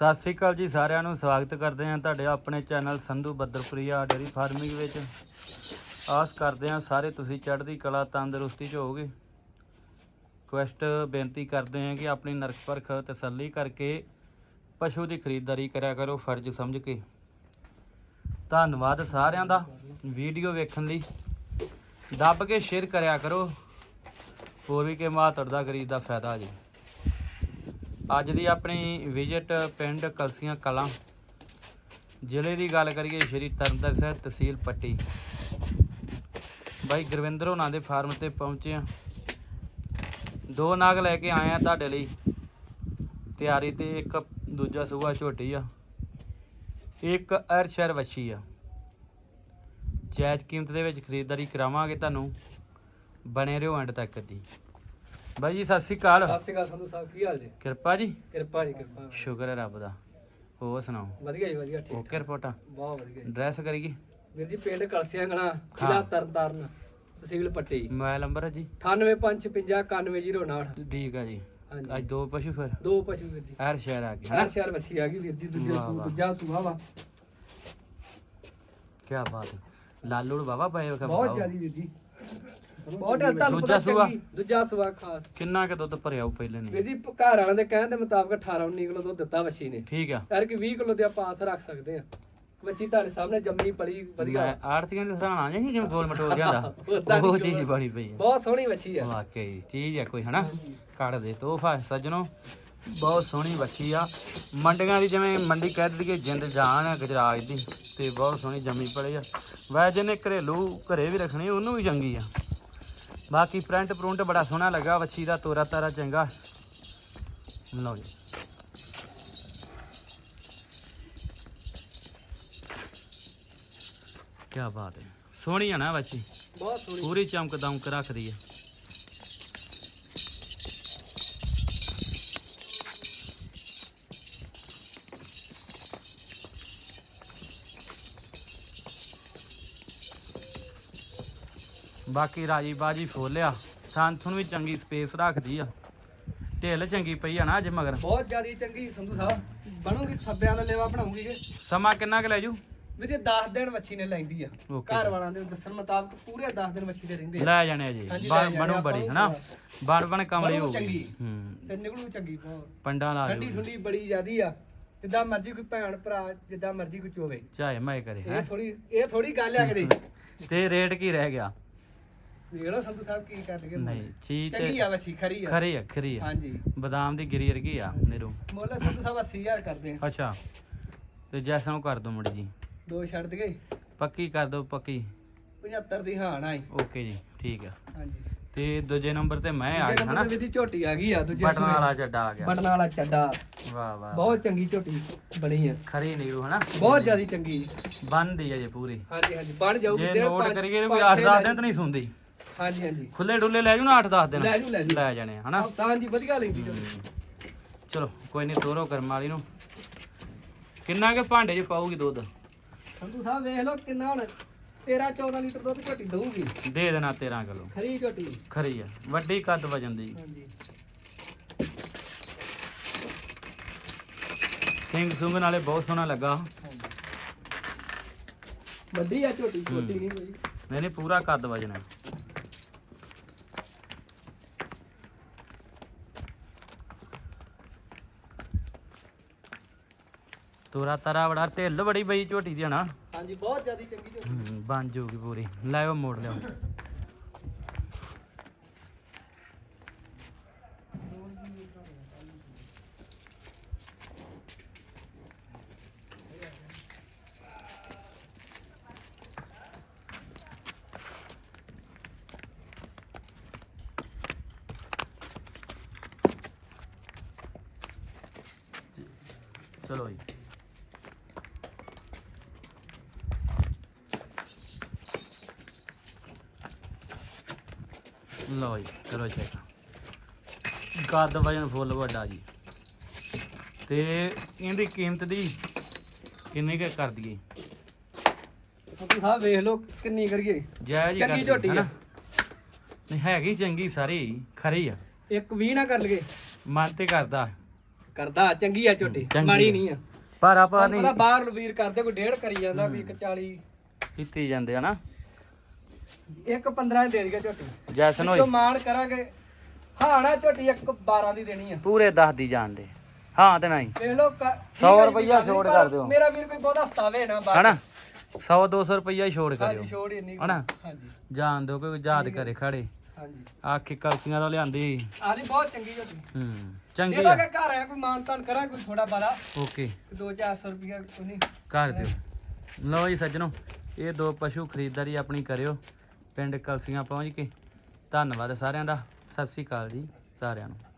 ਸਤਿ ਸ੍ਰੀ ਅਕਾਲ ਜੀ ਸਾਰਿਆਂ ਨੂੰ, ਸਵਾਗਤ ਕਰਦੇ ਹਾਂ ਤੁਹਾਡੇ ਆਪਣੇ channel Sandhu Badarpuria dairy farming ਵਿੱਚ। ਆਸ ਕਰਦੇ ਹਾਂ ਸਾਰੇ ਤੁਸੀਂ ਚੜ੍ਹਦੀ ਕਲਾ, ਤੰਦਰੁਸਤੀ 'ਚ ਹੋਵੋਗੇ। ਕੁਐਸਟ ਬੇਨਤੀ ਕਰਦੇ ਹਾਂ ਕਿ ਆਪਣੀ ਨਰਕ ਪਰਖ ਤਸੱਲੀ ਕਰਕੇ ਪਸ਼ੂ ਦੀ ਖਰੀਦਦਾਰੀ ਕਰਿਆ ਕਰੋ ਫਰਜ਼ ਸਮਝ ਕੇ। ਧੰਨਵਾਦ ਸਾਰਿਆਂ ਦਾ ਵੀਡੀਓ ਵੇਖਣ ਲਈ। ਦੱਬ ਕੇ ਸ਼ੇਅਰ ਕਰਿਆ ਕਰੋ। ਹੋਰ ਵੀ ਕਿ ਮਾਤੜ ਦਾ, ਗਰੀਬ ਦਾ ਫਾਇਦਾ ਜੀ। ਅੱਜ ਦੀ ਆਪਣੀ ਵਿਜ਼ਿਟ ਪਿੰਡ ਕਲਸੀਆਂ ਕਲਾਂ। ਜ਼ਿਲ੍ਹੇ ਦੀ ਗੱਲ ਕਰੀਏ, ਸ਼੍ਰੀ ਤਰਨਤਾਰਨ ਸਾਹਿਬ ਤਹਿਸੀਲ ਪੱਟੀ। ਬਾਈ ਗੁਰਵਿੰਦਰ ਹੋਣਾ ਦੇ ਫਾਰਮ ਤੇ ਪਹੁੰਚੇ ਆ ਦੋ ਨਾਗ ਲੈ ਕੇ ਆਏ ਆ ਤੁਹਾਡੇ ਲਈ। ਤਿਆਰੀ ਤੇ ਇੱਕ ਦੂਜਾ ਸੂਆ ਝੋਟੀ ਆ। ਇੱਕ ਅਰਸ਼ਰ ਵੱਛੀ ਆ। ਜਾਇਜ਼ ਕੀਮਤ ਦੇ ਵਿੱਚ ਖਰੀਦਦਾਰੀ ਕਰਾਵਾਂਗੇ ਤੁਹਾਨੂੰ। ਬਣੇ ਰਹੋ ਐਂਡ ਤੱਕ ਦੀ। ਬਾਈ ਜੀ ਸਤਿ ਸ਼੍ਰੀ ਅਕਾਲ। ਸਤਿ ਸ਼੍ਰੀ ਅਕਾਲ ਸੰਧੂ ਸਾਹਿਬ ਕੀ ਹਾਲ ਜੀ? ਕਿਰਪਾ ਜੀ। ਕਿਰਪਾ ਜੀ ਕਿਰਪਾ। ਸ਼ੁਕਰ ਹੈ ਰੱਬ ਦਾ। ਹੋਰ ਸੁਣਾਓ? ਵਧੀਆ ਜੀ ਵਧੀਆ ਠੀਕ ਓਕੇ ਰਿਪੋਰਟਾਂ ਬਹੁਤ ਵਧੀਆ ਜੀ। ਡਰੈਸ ਕਰੀਏ ਵੀਰ ਜੀ ਪਿੰਡ ਕਲਸੀਆਂ ਗਣਾ ਜ਼ਿਲ੍ਹਾ ਤਰਨਤਾਰਨ ਤਹਿਸੀਲ ਪੱਟੀ। ਮੋਬਾਈਲ ਨੰਬਰ ਹੈ ਜੀ? 9855 ਠੀਕ ਆ ਜੀ। ਅੱਜ ਦੋ ਪਸ਼ੂ ਫਿਰ? ਦੋ ਪਸ਼ੂ ਵੀਰ ਜੀ। ਹਰ ਸ਼ਹਿਰ ਆ ਗਏ ਹਰ ਸ਼ਹਿਰ ਵਸੀ ਆ ਗਈ ਵੀਰ ਜੀ ਦੂਜਾ ਸੂਆ ਵਾ। ਕੀ ਬਾਤ ਹੈ। ਲਾਲੂੜ ਬਾਬਾ ਪਏ ਬਹੁਤ ਜ਼ਿਆਦੀ ਵੀਰ ਜੀ। ਬਹੁਤ ਹੈ ਤੁਹਾਨੂੰ ਦੂਜਾ ਪਤਾ ਸੂਆ? ਚੰਗੀ ਦੂਜਾ ਸੂਆ ਖਾਸ। ਕਿੰਨਾ ਕੁ ਦੁੱਧ ਭਰਿਆ ਉਹ ਪਹਿਲੇ ਵੀਰ ਨਹੀਂ ਜੀ ਘਰ ਵਾਲਿਆਂ ਦੇ ਕਹਿਣ ਦੇ ਮੁਤਾਬਕ 18 19 ਕਿਲੋ ਦੁੱਧ ਦਿੱਤਾ ਵਸੀ ਨੇ। ਠੀਕ ਆ। ਯਾਰ ਕਿ 20 ਕਿਲੋ ਦੇ ਆਪਾਂ ਆਸ ਰੱਖ ਸਕਦੇ ਆ ਬੱਚੀ ਤੁਹਾਡੇ ਸਾਹਮਣੇ ਜੰਮੀ ਪਲੀ ਵਧੀਆ। ਮੈਂ ਆੜਤੀਆਂ ਦੇ ਸਰਾਣਾ ਨਹੀਂ ਜਿਵੇਂ ਗੋਲ ਮਟੋਲ ਜਾਂਦਾ ਉੱਦਾਂ ਉਹ ਦੀ ਚੀਜ਼ ਜੋ- ਬਣੀ ਪਈ ਹੈ ਬਹੁਤ ਸੋਹਣੀ ਬੱਚੀ ਆ। ਵਾਕਈ ਚੀਜ਼ ਹੈ ਕੋਈ ਹਨਾ? ਕੱਢ ਦੇ ਤੋਹਫਾ ਸੱਜਣੋ। ਬਹੁਤ ਸੋਹਣੀ ਬੱਚੀ ਆ। ਮੰਡੀਆਂ ਦੀ ਜਿਵੇਂ ਮੰਡੀ ਕਹਿ ਦਈਏ ਜਿੰਦ ਜਾਨ ਹੈ ਗੁਜਰਾਤ ਦੀ ਤੇ ਬਹੁਤ ਸੋਹਣੀ ਜੰਮੀ ਪੜੀ ਆ। ਵੈਸੇ ਜਿਹਨੇ ਘਰੇਲੂ ਘਰੇ ਵੀ ਰੱਖਣੀ ਉਹਨੂੰ ਵੀ ਚੰਗੀ ਆ। ਬਾਕੀ ਪ੍ਰਿੰਟ ਪ੍ਰਿੰਟ ਬੜਾ ਸੋਹਣਾ ਲੱਗਾ ਬੱਚੀ ਦਾ ਤੋਰਾ ਤਾਰਾ ਚੰਗਾ। ਲਓ ਜੀ। ਕੀ ਬਾਤ ਹੈ। ਸੋਹਣੀ ਆ ਨਾ ਬੱਚੀ ਬਹੁਤ ਸੋਹਣੀ। ਪੂਰੀ ਚਮਕ ਦਮਕ ਰੱਖਦੀ ਹੈ। ਬਾਕੀ ਰਾਜੀ ਬਾਜੀ ਫੋਲਿਆ ਥੁਣ ਵੀ ਚੰਗੀ ਸਪੇਸ ਰੱਖਦੀ ਆ। ਢਿੱਲ ਚੰਗੀ ਪਈ ਆ ਨਾ ਅੱਜ ਮਗਰ। ਬਹੁਤ ਜਿਆਦੀ ਚੰਗੀ ਸੰਧੂ ਸਾਹਿਬ। ਬਣੂਗੀ ਸੱਬਿਆਂ ਦਾ ਲੇਵਾ ਬਣਾਉਂਗੀ ਕਿ ਸਮਾਂ ਕਿੰਨਾ ਕੁ ਲੈ ਜੂ? ਵੀਰੇ 10 ਦਿਨ ਵੱਛੀ ਨੇ ਲੈਂਦੀ ਆ। ਘਰ ਵਾਲਾਂ ਦੇ ਦੱਸਣ ਮੁਤਾਬਕ ਪੂਰੇ 10 ਦਿਨ ਵੱਛੀ ਦੇ ਰਹਿੰਦੇ ਆ। ਲੈ ਜਾਣੇ ਜੀ। ਹਾਂਜੀ, ਬਣ ਲੈ ਜਾਣੇ ਬਣੂ ਆਪਾਂ ਬੜੀ ਨੂੰ ਹਨਾ? ਬਣ ਬਣ ਕਮਲੀ ਬਣੂ ਹੋ ਗਈ ਚੰਗੀ। ਹੂੰ। ਤੇ ਨਿਕਲੂ ਚੰਗੀ ਬਹੁਤ। ਪੰਡਾਂ ਲਾ ਠੰਡੀ ਜੂ ਠੰਡੀ ਬੜੀ ਜਿਆਦੀ ਆ। ਜਿੱਦਾਂ ਮਰਜ਼ੀ ਕੋਈ ਭੈਣ ਭਰਾ ਜਿੱਦਾਂ ਮਰਜ਼ੀ ਕੋਈ ਚੋਵੇ। ਚਾਹੇ ਮੈਂ ਕਰੇ ਇਹ ਹੈਂ? ਥੋੜੀ ਇਹ ਥੋੜੀ ਗੱਲ ਆ ਕਿਤੇ ਤੇ ਰੇਟ ਕੀ ਰਹਿ ਗਿਆ? ਲਓ ਸੰਧੂ ਸਾਹਿਬ ਕੀ ਕਰ ਲਈਏ ਨਹੀਂ ਚੀਜ਼ ਚੰਗੀ ਤੇ ਆ ਵੱਛੀ ਖਰੀ ਆ। ਖਰੀ ਆ ਖਰੀ ਆ। ਹਾਂਜੀ। ਬਦਾਮ ਦੀ ਗਿਰੀ ਵਰਗੀ ਆ ਨਿਰੂ। ਮੁੱਲ ਸੰਧੂ ਸਾਹਿਬ 80000 ਕਰਦੇ ਆ। ਅੱਛਾ। ਤੇ ਜੈਸਾ ਨੂੰ ਕਰ ਦੋ ਮੁੰਡੀ ਜੀ। ਦੋ ਛੱਡ ਦਈਏ। ਪੱਕੀ ਕਰ ਦੋ ਪੱਕੀ। 75 ਦੀ ਹਾਨ ਆਈ। ਓਕੇ ਜੀ ਠੀਕ ਆ। ਹਾਂਜੀ। ਤੇ ਦੂਜੇ ਨੰਬਰ ਤੇ ਮੈਂ ਆ ਗਿਆ ਨੰਬਰ ਹਨਾ? ਤੇ ਦੀ ਝੋਟੀ ਆ ਗਈ ਆ ਦੂਜੇ ਬਟਨ। ਵਾਲਾ ਚੱਡਾ ਆ ਗਿਆ। ਬਟਨ ਵਾਲਾ ਚੱਡਾ। ਵਾਹ ਵਾਹ। ਬਹੁਤ ਚੰਗੀ ਝੋਟੀ ਬਣੀ ਆ। ਖਰੀ ਨੀਰੂ ਹਨਾ? ਬਹੁਤ ਜ਼ਿਆਦੀ ਚੰਗੀ। ਬੰਦੀ ਆ ਜੇ ਪੂਰੀ। ਹਾਂਜੀ ਹਾਂਜੀ। ਬਣ ਜਾਊਗੀ। ਜੇ ਦਿਨ ਨੋਟ ਪੰਜ- ਕਰੀਏ ਕੋਈ ਪੰਜ 8 ਛੇ 10 ਲੈ ਦਿਨ ਤਾਂ ਨਹੀਂ ਸੁਣਦੀ ਹਾਂਜੀ ਹਾਂਜੀ। ਖੁੱਲੇ ਡੁੱਲੇ ਲੈ ਜੂ ਨਾ 8 10 ਦਿਨ। ਲੈ ਜੂ ਲੈ ਜੂ। ਲੈ ਜਾਣੇ ਆ, ਹਨਾ? ਤਾਂ ਜੀ ਵਧੀਆ ਲੈਂਦੀ। ਚਲੋ। ਕੋਈ ਨਹੀਂ ਤੋਰੋ ਕਰਮ ਵਾਲੀ ਨੂੰ। ਕਿੰਨਾ ਕੇ ਭਾਂਡੇ 'ਚ ਪਾਉਗੀ ਦੁੱਧ? ਸੰਧੂ ਸਾਹਿਬ ਵੇਖ ਲਓ ਕਿੰਨਾ ਹੁਣ 13 14 ਲੀਟਰ ਦੁੱਧ ਝੋਟੀ ਦਊਗੀ। ਦੇ ਦੇਣਾ 13 ਕਿਲੋ। ਖਰੀ ਝੋਟੀ ਖਰੀ ਆ ਵੱਡੀ ਕੱਦ ਵਜਨ ਦੀ। ਹਾਂਜੀ। ਸਿੰਘ ਸੁੰਗ ਨਾਲੇ ਬਹੁਤ ਸੋਹਣਾ ਲੱਗਾ। ਵੱਡੀ ਆ ਝੋਟੀ ਛੋਟੀ ਨਹੀਂ ਕੋਈ। ਨਹੀਂ ਨਹੀਂ ਪੂਰਾ ਕੱਦ ਵਜਨ ਹੈ ਤੋਰਾ ਤਰਾ ਬੜਾ ਢਿੱਲ ਬੜੀ ਬਈ ਝੋਟੀ ਦੀ ਹਨਾ। ਹਾਂਜੀ ਬਹੁਤ ਜ਼ਿਆਦੀ ਚੰਗੀ ਝੋਟੀ। ਬਣ ਜੂਗੀ ਪੂਰੀ। ਲੈਓ ਮੋੜ ਲਿਓ ਚਲੋ ਜੀ। ਲਓ ਜੀ ਕਰੋ ਚੈੱਕ ਕੱਦ ਵਜਨ ਫੁੱਲ ਵੱਡਾ ਜੀ। ਤੇ ਇਹਦੀ ਕੀਮਤ ਦੀ ਕਿੰਨੀ ਕੁ ਕਰ ਦਈਏ? ਸੰਧੂ ਸਾਹਿਬ ਵੇਖ ਲਓ ਕਿੰਨੀ ਕਰੀਏ। ਜਾਇਜ਼ ਹੀ ਕਰ ਚੰਗੀ ਦਈਏ, ਝੋਟੀ ਆ। ਹਨਾ? ਨਹੀਂ ਹੈਗੀ ਚੰਗੀ ਸਾਰੀ ਖਰੀ ਆ। ਇੱਕ 20 ਨਾ ਕਰ ਲਈਏ। ਮਨ ਤੇ ਕਰਦਾ। ਕਰਦਾ ਚੰਗੀ ਆ ਝੋਟੀ ਚੰਗੀ ਮਾੜੀ ਆ। ਨਹੀਂ ਆ। ਪਰ ਆਪਾਂ ਪਤਾ ਨਹੀਂ ਬਾਹਰ ਵੀਰ ਕਰਦੇ ਕੋਈ ਡੇਢ ਕਰੀ ਜਾਂਦਾ ਵੀ ਇੱਕ 40 ਕੀਤੀ ਜਾਂਦੇ ਆ ਨਾ। ਇੱਕ 15 ਦੇ ਦੇਗਾ ਝੋਟੀ। ਜੈਸਨ ਜੋ ਹੋਈ। ਮਾਣ ਕਰਾਂਗੇ। ਹਾਂ ਨਾ ਝੋਟੀ ਇੱਕ 12 ਦੀ ਦੇਣੀ ਆ। ਪੂਰੇ 10 ਦੀ ਜਾਣਦੇ ਹਾਂ ਤੇ ਨਹੀਂ। ਵੇਖ ਲਓ ਕ- ਠੀਕ ਸੌ ਆ ਜੀ, ਰੁਪਈਆ ਕੋਈ ਗੱਲ ਛੋੜ ਕਰ ਦਿਓ। ਮੇਰਾ ਵੀਰ ਕੋਈ ਬਹੁਤਾ ਸਤਾਵੇ ਨਾ ਬਾਹਰ ਹਨਾ? 100 200 ਰੁਪਈਆ ਹੀ ਛੋੜ ਕਰਿਓ। ਛੋੜ ਇੰਨੀ ਕੁ। ਹਨਾ? ਹਾਂਜੀ। ਜਾਣ ਦਿਓ ਕੋਈ ਯਾਦ ਕਰੇ ਖੜੇ। ਹਾਂਜੀ। ਆਖੇ ਕਲਸੀਆਂ ਤੋਂ ਲਿਆਂਦੀ। ਆ ਨਹੀਂ ਬਹੁਤ ਚੰਗੀ ਝੋਟੀ। ਹੂੰ ਚੰਗੀ ਇਹਦਾ ਘਰ ਆ ਕੋਈ ਮਾਣ ਤਾਣ ਕਰਾਂ ਕੋਈ ਥੋੜਾ ਬਾਲਾ ਓਕੇ। 2-400 ਰੁਪਇਆ ਕੋਈ ਨਹੀਂ ਕਰ ਦਿਓ। ਲਓ ਜੀ ਸੱਜਣੋ ਇਹ ਦੋ ਪਸ਼ੂ ਖਰੀਦਦਾਰੀ ਆਪਣੀ ਕਰਿਓ। ਪਿੰਡ ਕਲਸੀਆਂ ਪਹੁੰਚ ਕੇ ਧੰਨਵਾਦ ਸਾਰਿਆਂ ਦਾ। ਸਤਿ ਸ੍ਰੀ ਅਕਾਲ ਜੀ ਸਾਰਿਆਂ ਨੂੰ।